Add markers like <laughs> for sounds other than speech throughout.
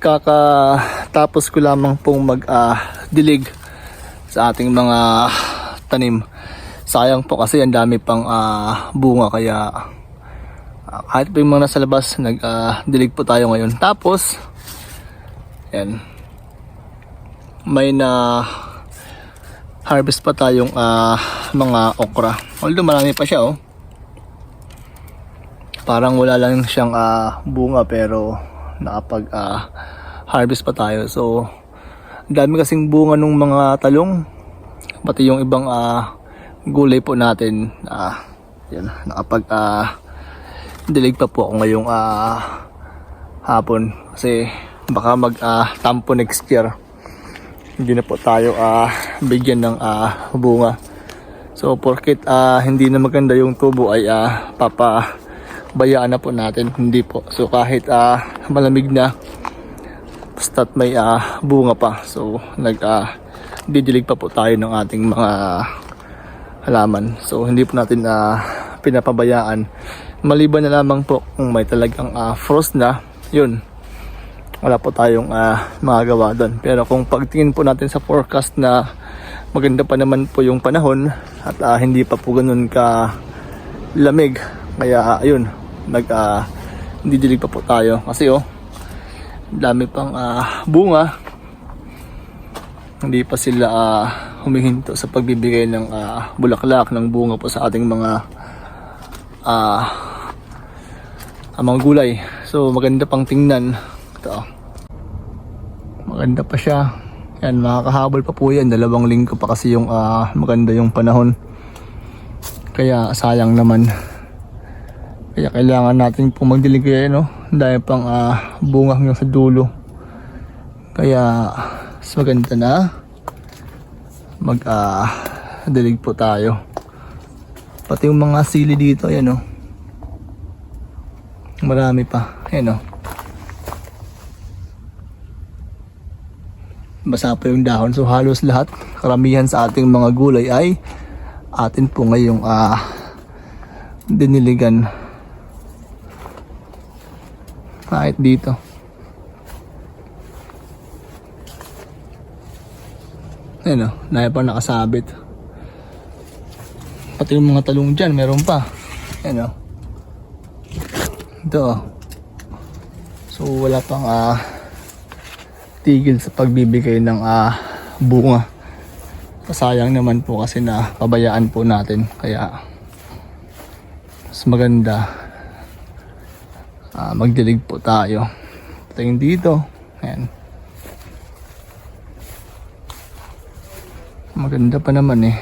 kakatapos ko lamang pong mag-dilig sa ating mga tanim. Sayang po kasi ang dami pang ah, bunga kaya ah, kahit pa yung mga nasa labas, nag-dilig po tayo ngayon. Tapos, yan, may na harvest pa tayong ah, mga okra. Although marami pa siya oh. Parang wala lang siyang ah, bunga pero nakapag ah, harvest pa tayo. So, dami kasing bunga ng mga talong. Pati yung ibang ah, gulay po natin. Ah, yan, nakapag ah, dilig pa po ako ngayong ah, hapon. Kasi baka mag ah, tampo next year. Hindi na po tayo ah, bigyan ng ah, bunga. So porkit ah, hindi na maganda yung tubo ay ah, papa bayaan na po natin. Hindi po. So kahit ah, malamig na basta't may ah, bunga pa. So nag ah, didilig pa po tayo ng ating mga halaman. So hindi po natin ah, pinapabayaan. Maliban na lamang po kung may talagang ah, frost na, yun. Wala po tayong ah, magagawa doon. Pero kung pagtingin po natin sa forecast na maganda pa naman po yung panahon at ah, hindi pa po ganun ka lamig. Kaya ayun, nag ah, didilig pa po tayo kasi oh dami pang ah, bunga. Hindi pa sila ah, humihinto sa pagbibigay ng ah, bulaklak ng bunga po sa ating mga ah, ah, mga gulay. So maganda pang tingnan. Ito. Maganda pa siya. Yan, makakahabol pa po yan. Dalawang linggo pa kasi yung ah, maganda yung panahon. Kaya sayang naman. Kaya kailangan natin pong magdilig kaya no. Dahil pang ah, bunga hanggang sa dulo. Kaya mas maganda na mag ah, dilig po tayo. Pati yung mga sili dito, ayan oh. Marami pa. Ayan oh. Basa pa yung dahon. So halos lahat, karamihan sa ating mga gulay ay atin po ngayong ah, diniligan. Kahit dito. Ayan o, dahil pa nakasabit. Pati yung mga talong dyan, meron pa. Ayan o. Ito o. So wala pang ah, tigil sa pagbibigay ng ah, bunga. Sayang naman po kasi na pabayaan po natin. Kaya mas maganda ah, magdilig po tayo. Tingin dito. Ayan. Maganda pa naman eh.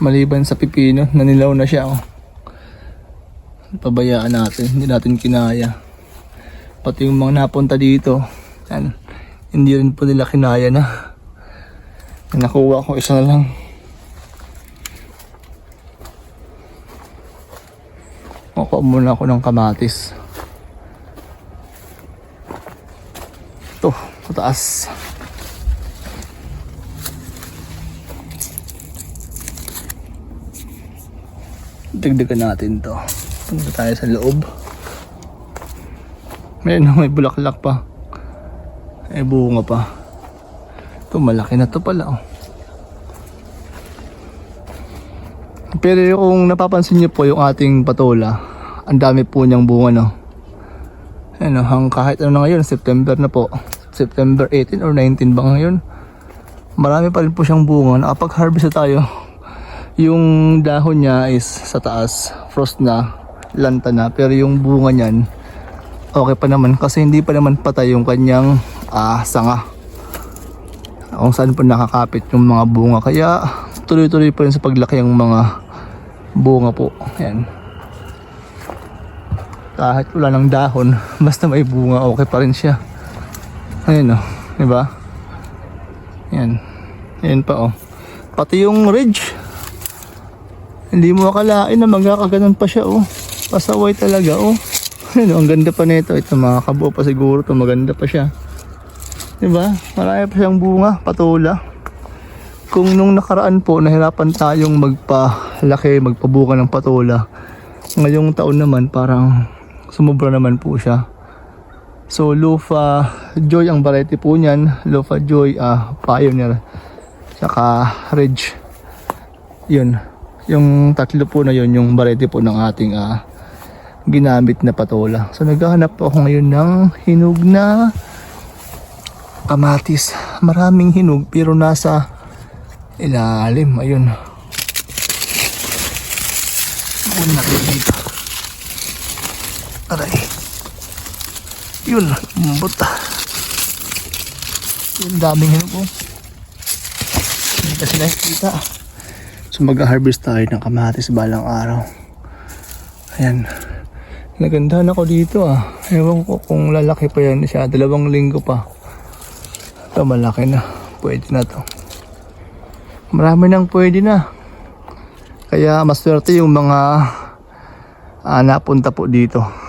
Maliban sa pipino, nanilaw na siya oh. Pabayaan natin, hindi natin kinaya. Pati yung mga napunta dito, yan, hindi rin po nila kinaya na. Nakuha ko isa na lang. Makuha muna ako ng kamatis. Ito, pataas. Dagdagan natin to. Punta tayo sa loob. Meron may bulaklak pa. May bunga pa. Ito malaki na to pala oh. Pero kung napapansin niyo po yung ating patola, ang dami po niyang bunga no. Ano, hang kahit ano na ngayon, September na po. September 18 or 19 ba ngayon? Marami pa rin po siyang bunga. Nakapag-harvest na tayo. Yung dahon niya is sa taas, frost na, lanta na. Pero yung bunga niyan, okay pa naman kasi hindi pa naman patay yung kanyang ah, sanga. Kung saan pa nakakapit yung mga bunga. Kaya tuloy-tuloy pa rin sa paglaki yung mga bunga po. Ayan. Kahit wala ng dahon, <laughs> basta may bunga, okay pa rin siya. Ayan o, di ba? Ayan. Ayan pa oh. Pati yung ridge. Hindi mo akalain na magkakaganon pa siya oh. Pasaway talaga oh. Ano, ang ganda pa nito. Ito mga kabuo pa siguro to maganda pa siya. 'Di ba? Marami pa siyang bunga, patula. Kung nung nakaraan po nahirapan tayong magpalaki, magpabuka ng patula. Ngayong taon naman parang sumubra naman po siya. So Lufa Joy ang variety po niyan. Lufa Joy ah, Pioneer. Saka Ridge. Yun. Yung tatlo po na yun yung variety po ng ating ah, ginamit na patola. So naghahanap po ako ngayon ng hinog na kamatis. Maraming hinog pero nasa ilalim. Ayun. Natin dito. Aray. Yun, bumbot. Yun, daming hinog oh. Hindi kasi nakikita. So mag-harvest tayo ng kamatis balang araw. Ayan. Nagandahan ako dito ah. Ewan ko kung lalaki pa yan siya. Dalawang linggo pa. Ito malaki na. Pwede na to. Marami nang pwede na. Kaya maswerte yung mga ah, napunta po dito.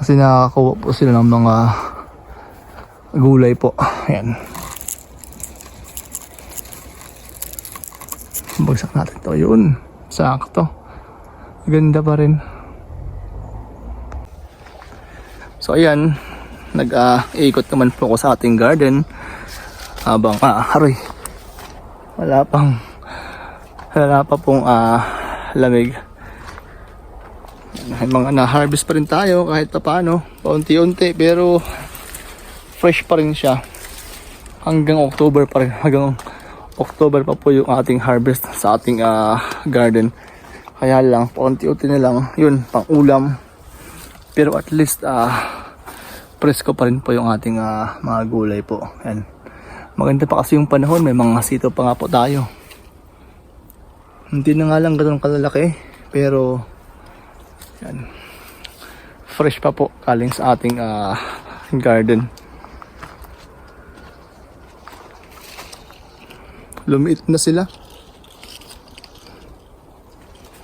Kasi nakakakuha po sila ng mga gulay po. Ayan. Bagsak natin to. Yun. Sakto. Ganda pa rin. So ayan. Nag-iikot naman po ako sa ating garden. Habang, ah, haroy. Wala pang, wala pa pong ah, lamig. May mga na-harvest pa rin tayo kahit pa paano. Paunti-unti pero fresh pa rin siya. Hanggang October pa rin. Hanggang October pa po yung ating harvest sa ating ah, garden. Kaya lang, paunti-unti na lang. Yun, pang ulam. Pero at least, ah, presko pa rin po yung ating ah, mga gulay po. Yan. Maganda pa kasi yung panahon. May mga sito pa nga po tayo. Hindi na nga lang ganun kalalaki. Pero, yan. Fresh pa po kaling sa ating ah, garden. Lumiit na sila.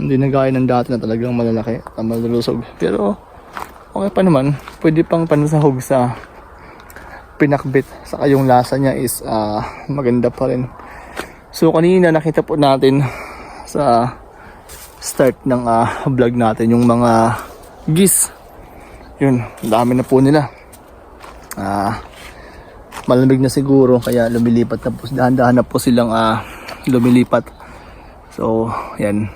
Hindi na gaya ng dati na talagang malalaki at malulusog. Pero okay pa naman. Pwede pang pansahog sa pinakbit. Saka yung lasa niya is ah, maganda pa rin. So kanina nakita po natin sa start ng ah, vlog natin yung mga geese. Yun, dami na po nila. Ah, malamig na siguro kaya lumilipat na po dahan-dahan na po silang ah, lumilipat so yan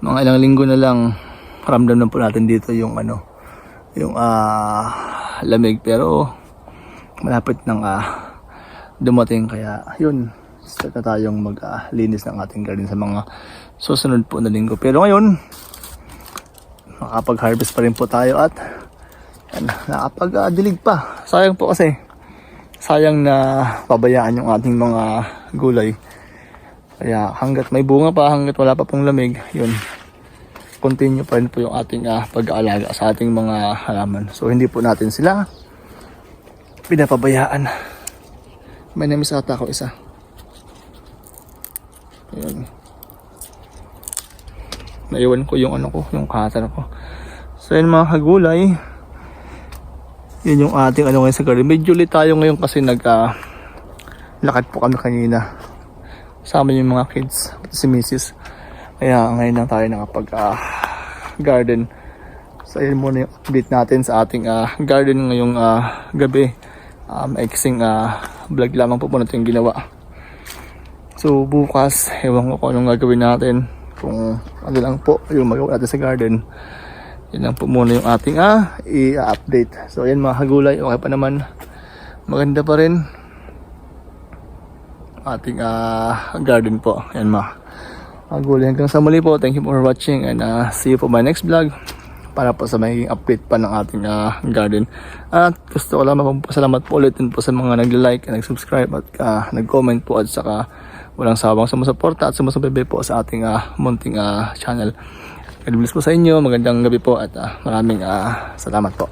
mga ilang linggo na lang ramdam na po natin dito yung ano yung ah, lamig pero malapit nang ah, dumating kaya yun start na tayong maglinis ng ating garden sa mga susunod po na linggo pero ngayon makapag-harvest pa rin po tayo at yan, nakapag-dilig pa sayang po kasi sayang na pabayaan yung ating mga gulay. Kaya hanggat may bunga pa, hanggat wala pa pong lamig, yun, continue pa rin po yung ating ah, pag-aalaga sa ating mga halaman. So hindi po natin sila pinapabayaan. May namiss ata ako isa. Naiwan ko yung ano ko, yung cutter ko. So yun mga kagulay, yun yung ating ano ngayon sa garden. Medyo late tayo ngayon kasi nag ah, lakad po kami kanina. Sama yung mga kids, pati si Mrs. Kaya ngayon lang tayo nakapag ah, garden. So yun muna yung update natin sa ating ah, garden ngayong ah, gabi. Um, maiksing ah, vlog lamang po po natin ginawa. So bukas, ewan ko kung anong gagawin natin. Kung ano lang po yung magawa natin sa garden. Yan lang po muna yung ating ah, i-update. So ayan mga kagulay, okay pa naman. Maganda pa rin. Ating ah, garden po. Yan mga kagulay. Hanggang sa muli po, thank you for watching and ah, see you po my next vlog para po sa magiging update pa ng ating ah, garden. At gusto ko lang magpasalamat po ulit po sa mga nag-like and nag-subscribe at ah, nag-comment po at saka walang sawang sumusuporta at sumusubaybay po sa ating ah, munting ah, channel. God bless po sa inyo. Magandang gabi po at ah, maraming ah, salamat po.